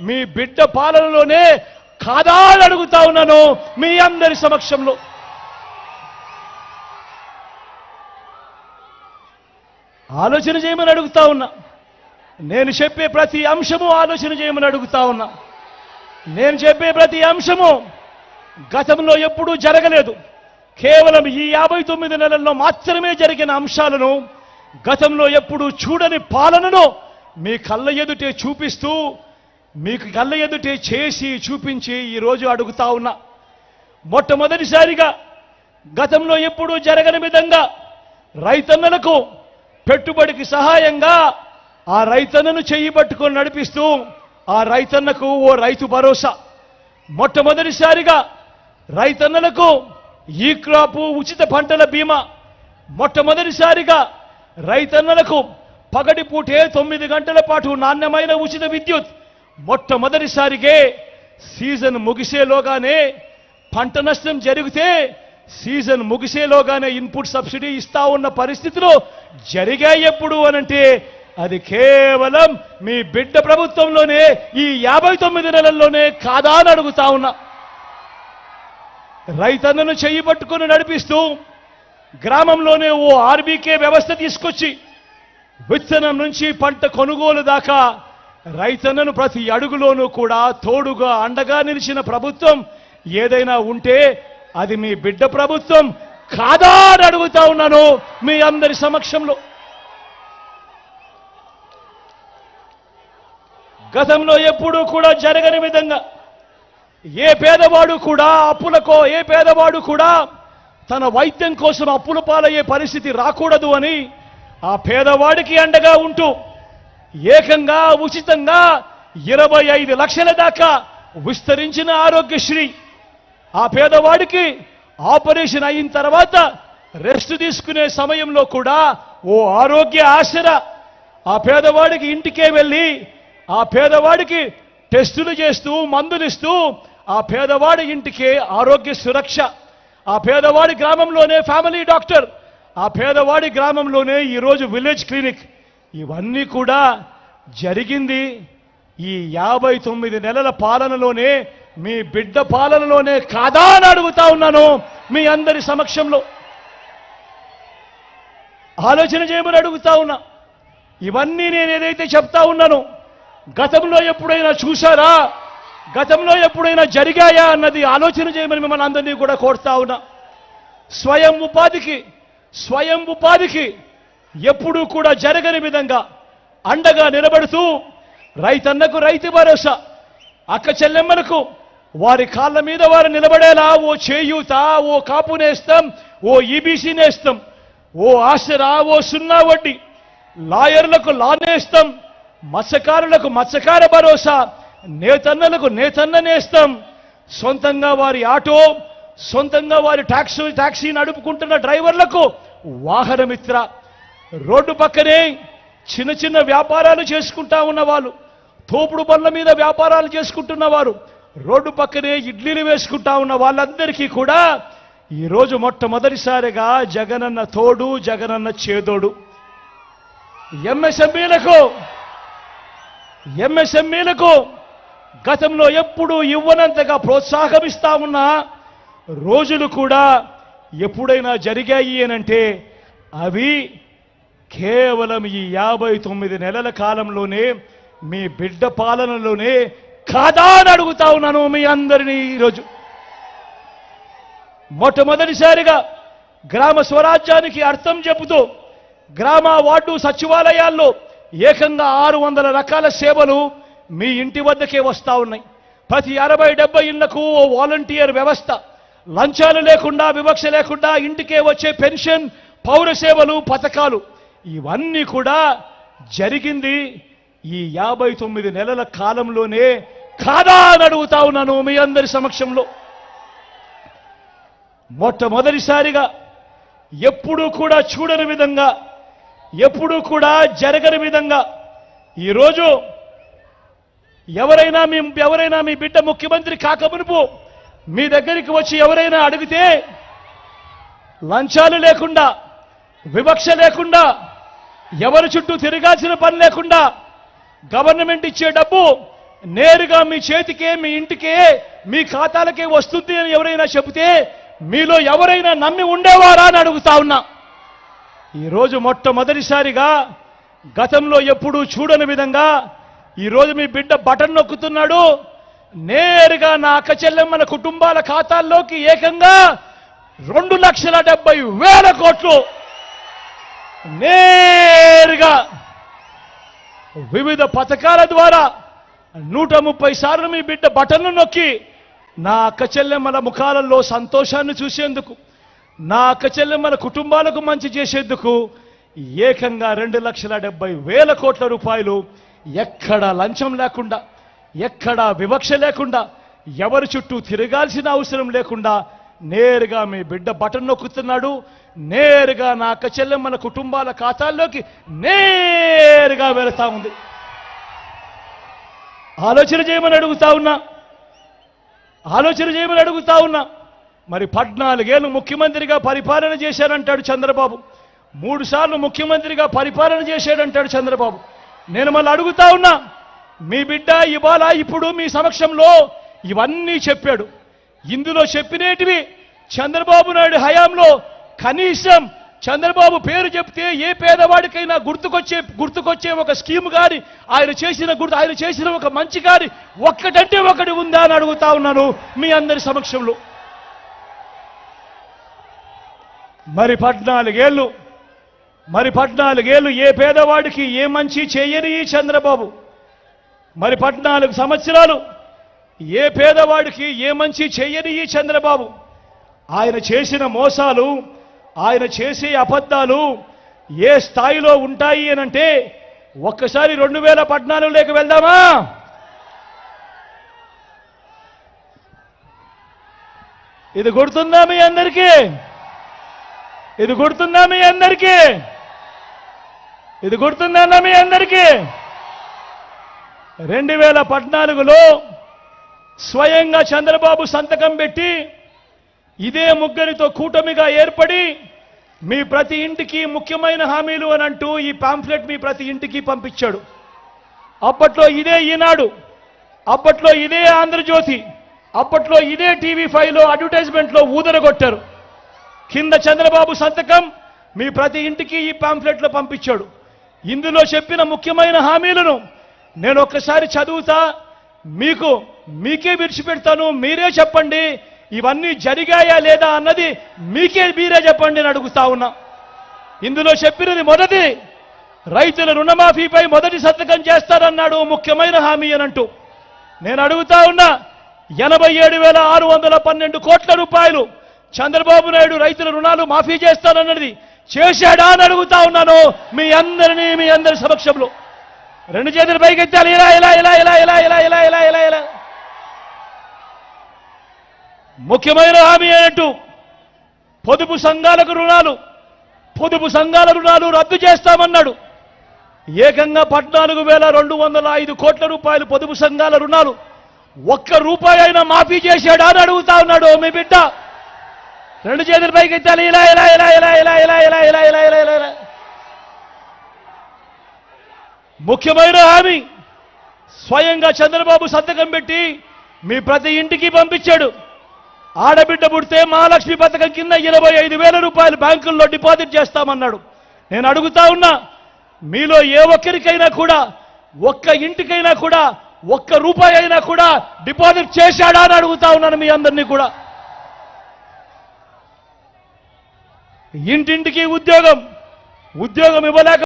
మీ బిడ్డ పాలనలోనే కాదా అడుగుతా ఉన్నాను మీ అందరి సమక్షంలో. ఆలోచన చేయమని అడుగుతా ఉన్నా. నేను చెప్పే ప్రతి అంశము ఆలోచన చేయమని అడుగుతా ఉన్నా. నేను చెప్పే ప్రతి అంశము గతంలో ఎప్పుడూ జరగలేదు. కేవలం ఈ యాభై తొమ్మిది నెలల్లో మాత్రమే జరిగిన అంశాలను గతంలో ఎప్పుడూ చూడని పాలనను మీ కళ్ళ ఎదుటే చూపిస్తూ మీకు కళ్ళ ఎదుటే చేసి చూపించి ఈరోజు అడుగుతా ఉన్నా. మొట్టమొదటిసారిగా గతంలో ఎప్పుడూ జరగని విధంగా రైతన్నలకు పెట్టుబడికి సహాయంగా ఆ రైతన్నను చెయ్యి పట్టుకొని నడిపిస్తూ ఆ రైతన్నకు ఓ రైతు భరోసా. మొట్టమొదటిసారిగా రైతన్నలకు ఈ క్రాపు ఉచిత పంటల బీమా. మొట్టమొదటిసారిగా రైతన్నలకు పగటిపూటే తొమ్మిది గంటల పాటు నాణ్యమైన ఉచిత విద్యుత్. మొట్టమొదటిసారిగే సీజన్ ముగిసేలోగానే పంట నష్టం జరిగితే సీజన్ ముగిసేలోగానే ఇన్పుట్ సబ్సిడీ ఇస్తా ఉన్న పరిస్థితులు జరిగాయి ఎప్పుడు అనంటే అది కేవలం మీ బిడ్డ ప్రభుత్వంలోనే ఈ యాభై తొమ్మిది నెలల్లోనే కాదా అని అడుగుతా ఉన్నా. రైతన్నను చెయ్యి పట్టుకుని నడిపిస్తూ గ్రామంలోనే ఓ ఆర్బీకే వ్యవస్థ తీసుకొచ్చి విత్తనం నుంచి పంట కొనుగోలు దాకా రైతన్నను ప్రతి అడుగులోనూ కూడా తోడుగా అండగా నిలిచిన ప్రభుత్వం ఏదైనా ఉంటే అది మీ బిడ్డ ప్రభుత్వం కాదా అని అడుగుతా ఉన్నాను మీ అందరి సమక్షంలో. గతంలో ఎప్పుడూ కూడా జరగని విధంగా ఏ పేదవాడు కూడా అప్పులకో ఏ పేదవాడు కూడా తన వైద్యం కోసం అప్పుల పాలయ్యే పరిస్థితి రాకూడదు అని ఆ పేదవాడికి అండగా ఉంటూ ఏకంగా ఉచితంగా ఇరవై ఐదు లక్షల దాకా విస్తరించిన ఆరోగ్యశ్రీ. ఆ పేదవాడికి ఆపరేషన్ అయిన తర్వాత రెస్ట్ తీసుకునే సమయంలో కూడా ఓ ఆరోగ్య ఆశర ఆ పేదవాడికి ఇంటికే వెళ్ళి ఆ పేదవాడికి టెస్టులు చేస్తూ మందులు ఇస్తూ ఆ పేదవాడి ఇంటికే ఆరోగ్య సురక్ష. ఆ పేదవాడి గ్రామంలోనే ఫ్యామిలీ డాక్టర్. ఆ పేదవాడి గ్రామంలోనే ఈరోజు విలేజ్ క్లినిక్. ఇవన్నీ కూడా జరిగింది. ఈ యాభై తొమ్మిది నెలల పాలనలోనే మీ బిడ్డ పాలనలోనే కాదా అని అడుగుతా ఉన్నాను మీ అందరి సమక్షంలో. ఆలోచన చేయమని అడుగుతా ఉన్నా. ఇవన్నీ నేను ఏదైతే చెప్తా ఉన్నానో గతంలో ఎప్పుడైనా చూశారా? గతంలో ఎప్పుడైనా జరిగాయా అన్నది ఆలోచన చేయమని మిమ్మల్ని అందరినీ కూడా కోరుతా ఉన్నా. స్వయం ఉపాధికి స్వయం ఉపాధికి ఎప్పుడూ కూడా జరగని విధంగా అండగా నిలబడుతూ రైతన్నకు రైతు భరోసా అక్క చెల్లెమ్మలకు వారి కాళ్ళ మీద వారు నిలబడేలా ఓ చేయూత ఓ కాపు నేస్తాం ఓ ఈబీసీ నేస్తాం ఓ ఆశరా ఓ సున్నా వడ్డీ లాయర్లకు లా నేస్తాం మత్స్యకారులకు మత్స్యకార భరోసా నేతన్నలకు నేతన్న నేస్తాం. సొంతంగా వారి ఆటో సొంతంగా వారి టాక్సీ ట్యాక్సీ నడుపుకుంటున్న డ్రైవర్లకు వాహనమిత్ర. రోడ్డు పక్కనే చిన్న చిన్న వ్యాపారాలు చేసుకుంటా ఉన్నవాళ్ళు తోపుడు బండ్ల మీద వ్యాపారాలు చేసుకుంటున్నవారు రోడ్డు పక్కనే ఇడ్లీలు వేసుకుంటా ఉన్న వాళ్ళందరికీ కూడా ఈరోజు మొట్టమొదటిసారిగా జగనన్న తోడు జగనన్న చేదోడు. ఎంఎస్ఎంఈలకు ఎంఎస్ఎంఈలకు గతంలో ఎప్పుడు ఇవ్వనంతగా ప్రోత్సాహమిస్తా ఉన్న రోజులు కూడా ఎప్పుడైనా జరిగాయి అనంటే అవి కేవలం ఈ యాభై తొమ్మిది నెలల కాలంలోనే మీ బిడ్డ పాలనలోనే కాదా అని అడుగుతా ఉన్నాను మీ అందరినీ ఈరోజు. మొట్టమొదటిసారిగా గ్రామ స్వరాజ్యానికి అర్థం చెబుతూ గ్రామ వార్డు సచివాలయాల్లో ఏకంగా ఆరు వందల రకాల సేవలు మీ ఇంటి వద్దకే వస్తా ఉన్నాయి. ప్రతి అరవై డెబ్బై ఇళ్ళకు ఓ వాలంటీర్ వ్యవస్థ. లంచాలు లేకుండా వివక్ష లేకుండా ఇంటికే వచ్చే పెన్షన్ పౌర సేవలు పథకాలు. ఇవన్నీ కూడా జరిగింది ఈ యాభై తొమ్మిది నెలల కాలంలోనే కాదా అని అడుగుతా ఉన్నాను మీ అందరి సమక్షంలో. మొట్టమొదటిసారిగా ఎప్పుడూ కూడా చూడని విధంగా ఎప్పుడూ కూడా జరగని విధంగా ఈరోజు ఎవరైనా మీ ఎవరైనా మీ బిడ్డ ముఖ్యమంత్రి కాకమునుపు మీ దగ్గరికి వచ్చి ఎవరైనా అడిగితే లంచాలు లేకుండా వివక్ష లేకుండా ఎవరి చుట్టూ తిరగాల్సిన పని లేకుండా గవర్నమెంట్ ఇచ్చే డబ్బు నేరుగా మీ చేతికే మీ ఇంటికే మీ ఖాతాలకే వస్తుంది అని ఎవరైనా చెబితే మీలో ఎవరైనా నమ్మి ఉండేవారా అని అడుగుతా ఉన్నా. ఈరోజు మొట్టమొదటిసారిగా గతంలో ఎప్పుడూ చూడని విధంగా ఈరోజు మీ బిడ్డ బటన్ నొక్కుతున్నాడు. నేరుగా నా అక్క చెల్లెమ్మల కుటుంబాల ఖాతాల్లోకి ఏకంగా రెండు లక్షల డెబ్బై వేల కోట్లు నేరుగా వివిధ పథకాల ద్వారా నూట ముప్పై సార్లు మీ బిడ్డ బటన్ను నొక్కి నా అక్క చెల్లెమ్మల ముఖాలలో సంతోషాన్ని చూసేందుకు నా అక్క చెల్లెమ్మల కుటుంబాలకు మంచి చేసేందుకు ఏకంగా రెండు లక్షల డెబ్బై వేల కోట్ల రూపాయలు ఎక్కడ లంచం లేకుండా ఎక్కడ వివక్ష లేకుండా ఎవరి చుట్టూ తిరగాల్సిన అవసరం లేకుండా నేరుగా మీ బిడ్డ బటన్ నొక్కుతున్నాడు నేరుగా నా అక్క చెల్లెమ్మల కుటుంబాల ఖాతాల్లోకి నేరుగా వెళతా ఉంది. ఆలోచన చేయమని అడుగుతా ఉన్నా. ఆలోచన చేయమని అడుగుతా ఉన్నా. మరి పద్నాలుగేళ్ళు ముఖ్యమంత్రిగా పరిపాలన చేశారంటాడు చంద్రబాబు. మూడు సార్లు ముఖ్యమంత్రిగా పరిపాలన చేశాడంటాడు చంద్రబాబు. నేను మళ్ళీ అడుగుతా ఉన్నా మీ బిడ్డ ఇవాళ ఇప్పుడు మీ సమక్షంలో ఇవన్నీ చెప్పాడు. ఇందులో చెప్పినేటివి చంద్రబాబు నాయుడు హయాంలో కనీసం చంద్రబాబు పేరు చెప్తే ఏ పేదవాడికైనా గుర్తుకొచ్చే గుర్తుకొచ్చే ఒక స్కీమ్ కానీ ఆయన చేసిన గుర్తు ఆయన చేసిన ఒక మంచి కానీ ఒక్కటంటే ఒకటి ఉందా అని అడుగుతా ఉన్నాను మీ అందరి సమక్షంలో. మరి పద్నాలుగేళ్ళు మరి పద్నాలుగేళ్ళు ఏ పేదవాడికి ఏ మంచి చేయని చంద్రబాబు? మరి పద్నాలుగు సంవత్సరాలు ఏ పేదవాడికి ఏ మంచి చేయని ఈ చంద్రబాబు? ఆయన చేసిన మోసాలు ఆయన చేసే అబద్ధాలు ఏ స్థాయిలో ఉంటాయి అనంటే ఒక్కసారి రెండు వేల పద్నాలుగులోకి వెళ్దామా? ఇది గుర్తుందా మీ అందరికీ? ఇది గుర్తుందా మీ అందరికీ? ఇది గుర్తుందా మీ అందరికీ? రెండు వేల పద్నాలుగులో స్వయంగా చంద్రబాబు సంతకం పెట్టి ఇదే ముగ్గురితో కూటమిగా ఏర్పడి మీ ప్రతి ఇంటికి ముఖ్యమైన హామీలు అని అంటూ ఈ పాంఫ్లెట్ మీ ప్రతి ఇంటికి పంపించాడు. అప్పట్లో ఇదే ఈనాడు అప్పట్లో ఇదే ఆంధ్రజ్యోతి అప్పట్లో ఇదే టీవీ ఫైవ్లో అడ్వర్టైజ్మెంట్లో ఊదరగొట్టారు. కింద చంద్రబాబు సంతకం మీ ప్రతి ఇంటికి ఈ పాంఫ్లెట్లో పంపించాడు. ఇందులో చెప్పిన ముఖ్యమైన హామీలను నేను ఒక్కసారి చదువుతా మీకు మీకే విడిచిపెడతాను మీరే చెప్పండి ఇవన్నీ జరిగాయా లేదా అన్నది మీకే మీరే చెప్పండి అని అడుగుతా ఉన్నా ఇందులో చెప్పినది మొదటి రైతుల రుణమాఫీపై మొదటి సంతకం చేస్తారన్నాడు ముఖ్యమైన హామీ అనంటూ నేను అడుగుతా ఉన్నా ఎనభై ఏడు వేల ఆరు వందల పన్నెండు కోట్ల రూపాయలు చంద్రబాబు నాయుడు రైతుల రుణాలు మాఫీ చేస్తానన్నది చేశాడా అని అడుగుతా ఉన్నాను మీ అందరినీ మీ అందరి సమక్షంలో రెండు చేతులు పైకెత్తాలి ఇలా ఇలా ఇలా ఇలా ఇలా ఇలా ఇలా ఇలా ఇలా ఇలా ముఖ్యమైన హామీ అయినట్టు పొదుపు సంఘాలకు రుణాలు పొదుపు సంఘాల రుణాలు రద్దు చేస్తామన్నాడు ఏకంగా పద్నాలుగు వేల రెండు వందల ఐదు కోట్ల రూపాయలు పొదుపు సంఘాల రుణాలు ఒక్క రూపాయి అయినా మాఫీ చేశాడా అని అడుగుతా ఉన్నాడు మీ బిడ్డ రెండు చేతుల పైకి ఎత్తాలి ఇలా ఇలా ఇలా ఇలా ఇలా ఇలా ఇలా ఇలా ఇలా ఇలా ఇలా ఇలా ముఖ్యమైన హామీ స్వయంగా చంద్రబాబు సంతకం పెట్టి మీ ప్రతి ఇంటికి పంపించాడు ఆడబిడ్డ పుడితే మహాలక్ష్మి పథకం కింద ఇరవై ఐదు వేల రూపాయలు బ్యాంకుల్లో డిపాజిట్ చేస్తామన్నాడు. నేను అడుగుతా ఉన్నా మీలో ఏ ఒక్కరికైనా కూడా ఒక్క ఇంటికైనా కూడా ఒక్క రూపాయి అయినా కూడా డిపాజిట్ చేశాడా అని అడుగుతా ఉన్నాను మీ అందరినీ కూడా. ఇంటింటికి ఉద్యోగం ఉద్యోగం ఇవ్వలేక